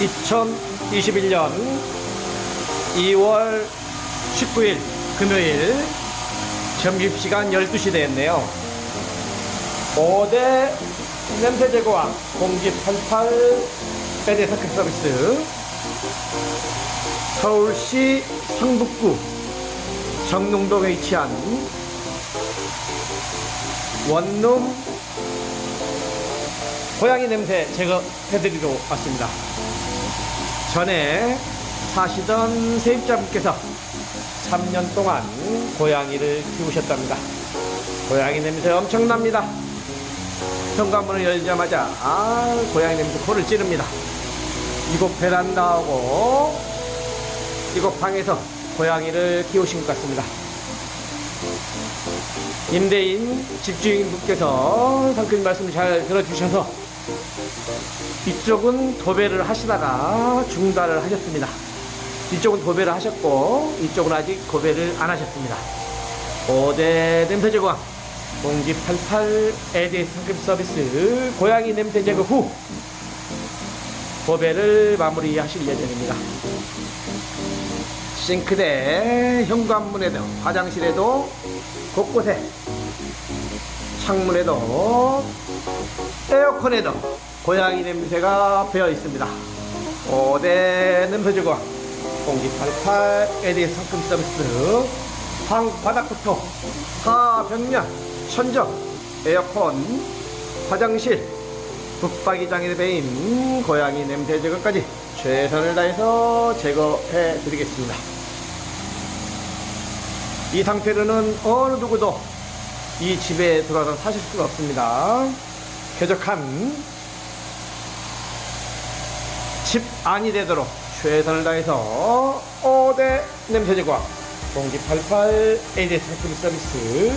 2021년 2월 19일 금요일 점심시간 12시 됐네요. 5대 냄새 제거왕 공기 88 배대 서클 서비스 서울시 성북구 정릉동에 위치한 원룸 고양이 냄새 제거해드리러 왔습니다. 전에 사시던 세입자분께서 3년 동안 고양이를 키우셨답니다. 고양이 냄새 엄청납니다. 현관문을 열자마자 아 고양이 냄새 코를 찌릅니다. 이곳 베란다하고 이곳 방에서 고양이를 키우신 것 같습니다. 임대인 집주인분께서 상큼 말씀을 잘 들어주셔서 이쪽은 도배를 하시다가 중단을 하셨습니다. 이쪽은 도배를 하셨고 이쪽은 아직 도배를 안 하셨습니다. 5대 냄새 제거 공기 88 에디 상급 서비스 고양이 냄새 제거 후 도배를 마무리하실 예정입니다. 싱크대, 현관문에도 화장실에도 곳곳에 창문에도 에어컨에도 고양이 냄새가 배어 있습니다. 5대 냄새 제거 공기 88 에디 상급 서비스 방 바닥부터 하벽면 천정 에어컨 화장실 붙박이장에 배인 고양이 냄새 제거까지 최선을 다해서 제거해 드리겠습니다. 이 상태로는 어느 누구도 이 집에 들어와서 사실 수가 없습니다. 쾌적한 집 안이 되도록 최선을 다해서 5대 냄새 제거 공기 88 ADS 상품 서비스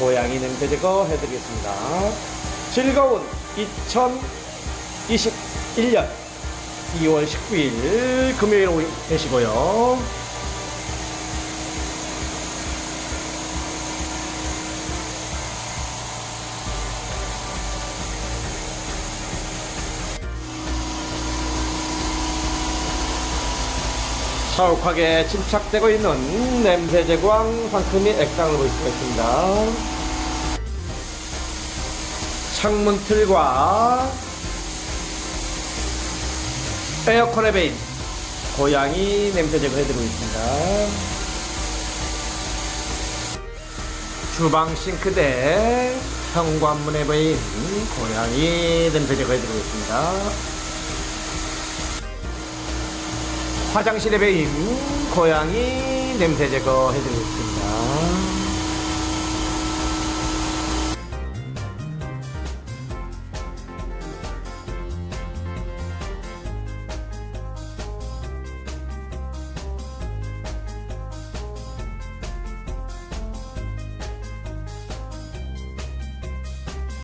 고양이 냄새 제거 해드리겠습니다. 즐거운 2021년 2월 19일 금요일 오후 되시고요. 자욱하게 침착되고 있는 냄새 제거왕 상큼이 액상을 볼 수가 있습니다. 창문 틀과 에어컨에 베인 고양이 냄새 제거해드리고 있습니다. 주방 싱크대 현관문에 베인 고양이 냄새 제거해드리고 있습니다. 화장실의 배임 고양이 냄새 제거 해드리겠습니다.